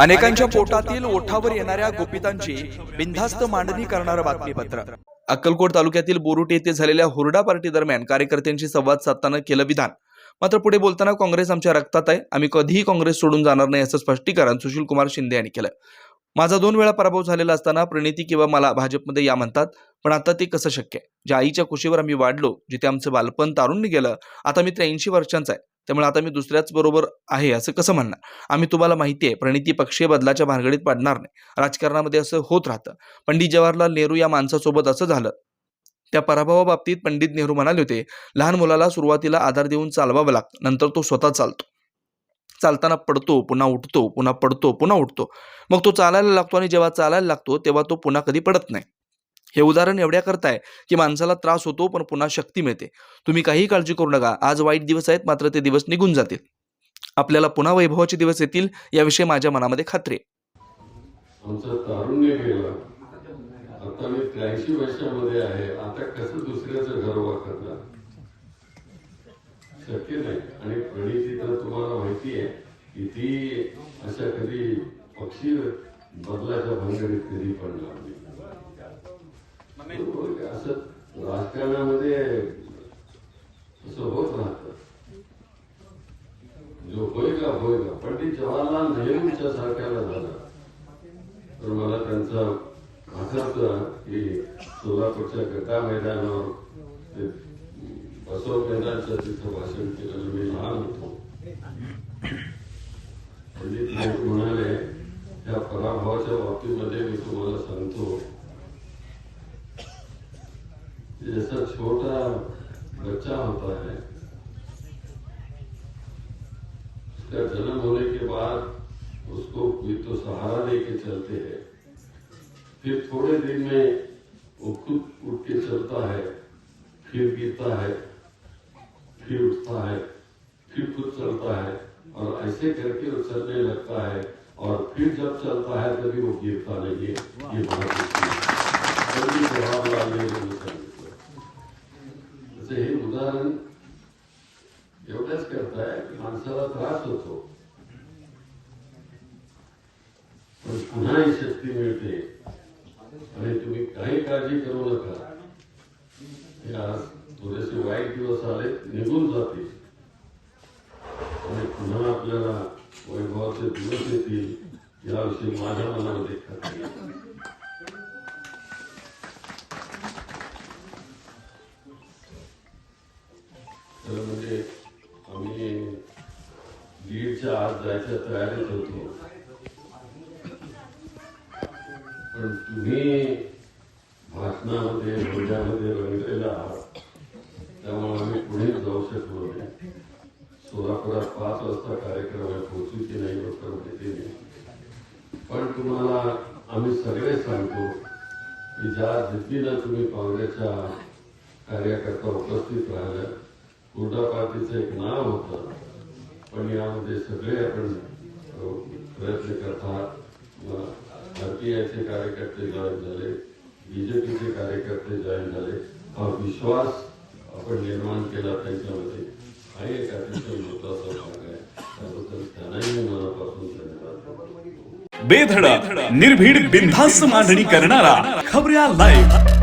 अनेकांच्या पोटातील ओठावर येणाऱ्या गोपितांची बिनधास्त मांडणी करणारं बातमीपत्र. अक्कलकोट तालुक्यातील बोरुटे येथे झालेल्या हुरडा पार्टी दरम्यान कार्यकर्त्यांशी संवाद साधताना केलं विधान. मात्र पुढे बोलताना काँग्रेस आमच्या रक्तात आहे. आम्ही कधीही काँग्रेस सोडून जाणार नाही असं स्पष्टीकरण सुशील कुमार शिंदे यांनी केलं. माझा दोन वेळा पराभव झालेला असताना प्रणिती किंवा मला भाजपमध्ये या म्हणतात पण आता ते कसं शक्य आहे? ज्या आईच्या कुशीवर आम्ही वाढलो जिथे आमचं बालपण तारुण्य गेलं आता मी त्र्याऐंशी वर्षांचा आहे. त्यामुळे आता मी दुसऱ्याच बरोबर आहे असं कसं म्हणणार? आम्ही तुम्हाला माहिती आहे प्रणिती पक्षीय बदलाच्या भानगडीत पडणार नाही. राजकारणामध्ये असं होत राहतं. पंडित जवाहरलाल नेहरू या माणसासोबत असं झालं. त्या पराभवाबाबतीत पंडित नेहरू म्हणाले होते लहान मुलाला सुरुवातीला आधार देऊन चालवावं लागतं नंतर तो स्वतः चालतो. चालताना पडतो पुन्हा उठतो पुन्हा पडतो पुन्हा उठतो. मग तो चालायला लागतो आणि जेव्हा चालायला लागतो तेव्हा तो पुन्हा कधी पडत नाही. हे उदाहरण एवढ्या करताय की माणसाला त्रास होतो पण पुन्हा शक्ती मिळते. तुम्ही काहीही काळजी करू नका. आज वाईट दिवस आहेत मात्र ते दिवस निघून जातील. आपल्याला पुन्हा वैभवाचे दिवस येतील याविषयी माझ्या मनामध्ये खात्री आमचं तारुण्य गेलं आता मी त्र्याऐंशी वर्षामध्ये आहे. आता कसं दुसऱ्याचं घर उभा शक्य नाही. आणि प्रणिती तर तुम्हाला माहिती आहे की ती अशा कधी पक्षी बदलाच्या भानगडीत कधी पडणार नाही असं राजकारणामध्ये असं होत राहतं. जो होय का होय का पंडित जवाहरलाल नेहरूंच्या सारख्याला झाला. तर मला त्यांचा आठवतं की सोलापूरच्या गटा मैदानावर ते बसव केंद्राचं तिथं भाषण केलं. मी लहान होतो. पंडित नेहरू म्हणाले त्या पराभवाच्या बाबतीमध्ये मी तुम्हाला सांगतो जैसा छोटा बच्चा होता है, उसका जन्म होने के बाद उसको कोई तो सहारा लेके चलते हैं। फिर थोड़े दिन में वो खुद उठ के चलता है, फिर गिरता है, फिर उठता है, फिर खुद चलता है और ऐसे करके वो चलने लगता है और फिर जब चलता है तभी वो गिरता नहीं है। ये बात जवाहरलाल नेहरू एवढंच करताय की माणसाला त्रास होतो पण पुन्हा ही शक्ती मिळते आणि तुम्ही काही काळजी करू नका आज थोडेसे वाईट दिवस आले निघून जातील आणि पुन्हा आपल्याला वैभवाचे दिवस येतील याविषयी माझ्या मनामध्ये खात्री म्हणजे बीडच्या आज जायच्या तयारीत होतो. पण तुम्ही भाषणामध्ये बोलण्यामध्ये रंगलेला आहात. त्यामुळे आम्ही पुढे जाऊ शकलो नाही. सोलापुरात पाच वाजता कार्यक्रम आहे पोहोचू की नाही लोक माहिती नाही. पण तुम्हाला आम्ही सगळे सांगतो की ज्या जिद्दीनं तुम्ही काँग्रेसच्या कार्यकर्ता उपस्थित राहिल्या कुर्डा पार्टीचं एक नाव होतं. पण यामध्ये सगळे आपण प्रयत्न करतात आरपीआयचे कार्यकर्ते जॉईन झाले बीजेपीचे कार्यकर्ते जॉईन झाले हा विश्वास आपण निर्माण केला त्यांच्यामध्ये हा एक अतिशय महत्त्वाचा भाग आहे त्याबद्दल त्यांनाही मनापासून धन्यवाद बेधडक निर्भीड बिनधास्त मांडणी करणारा खबऱ्या लाईव्ह